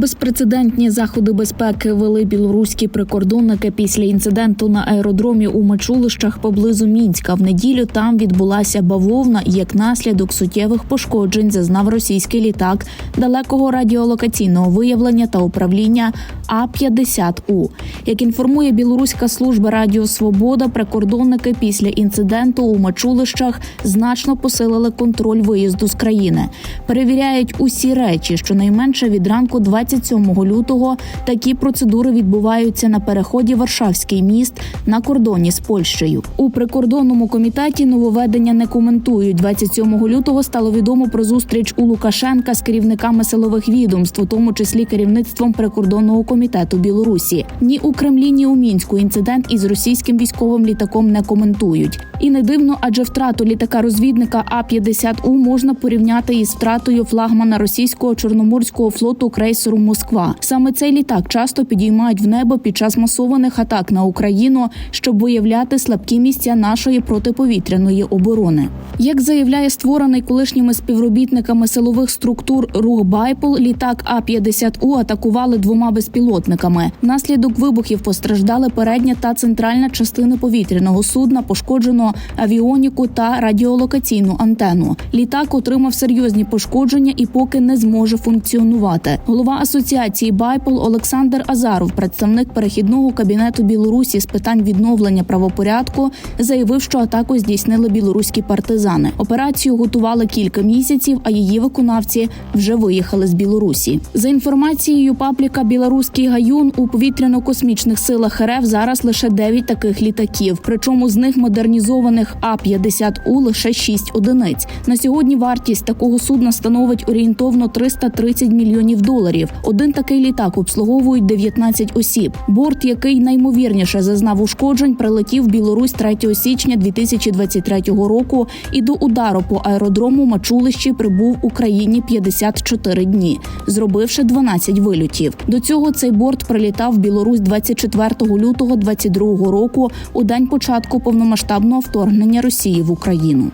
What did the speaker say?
Безпрецедентні заходи безпеки вели білоруські прикордонники після інциденту на аеродромі у Мачулищах поблизу Мінська. В неділю там відбулася бавовна, як наслідок суттєвих пошкоджень зазнав російський літак далекого радіолокаційного виявлення та управління А 50 У. Як інформує білоруська служба Радіо Свобода, прикордонники після інциденту у Мачулищах значно посилили контроль виїзду з країни. Перевіряють усі речі, щонайменше від ранку 27 лютого такі процедури відбуваються на переході Варшавський міст на кордоні з Польщею. У прикордонному комітеті нововведення не коментують. 27 лютого стало відомо про зустріч у Лукашенка з керівниками силових відомств, у тому числі керівництвом прикордонного комітету Білорусі. Ні у Кремлі, ні у мінську інцидент із російським військовим літаком не коментують. І не дивно, адже втрату літака розвідника А 50 У можна порівняти із втратою флагмана російського чорноморського флоту крейсеру Москва. Саме цей літак часто підіймають в небо під час масованих атак на Україну, щоб виявляти слабкі місця нашої протиповітряної оборони. Як заявляє створений колишніми співробітниками силових структур рух Байпол, літак А 50 У атакували двома безпілотниками. Внаслідок вибухів постраждали передня та центральна частини повітряного судна, пошкоджено авіоніку та радіолокаційну антенну. Літак отримав серйозні пошкодження і поки не зможе функціонувати. Голова асоціації Байпол Олександр Азаров, представник перехідного кабінету Білорусі з питань відновлення правопорядку, заявив, що атаку здійснили білоруські партизани. Операцію готували кілька місяців, а її виконавці вже виїхали з Білорусі. За інформацією пабліка Білоруський гаюн у повітряно-космічних силах РФ зараз лише 9 таких літаків. Причому з них модернізованих А 50 У лише 6 одиниць. На сьогодні вартість такого судна становить орієнтовно 330 мільйонів доларів. Один такий літак обслуговують 19 осіб. Борт, який наймовірніше зазнав ушкоджень, прилетів в Білорусь 3 січня 2023 року. І до удару по аеродрому Мачулищі прибув Україні 54 дні, зробивши 12 вильотів. До цього цей борт прилітав в Білорусь 24 лютого 2022 року у день початку повномасштабного вторгнення Росії в Україну.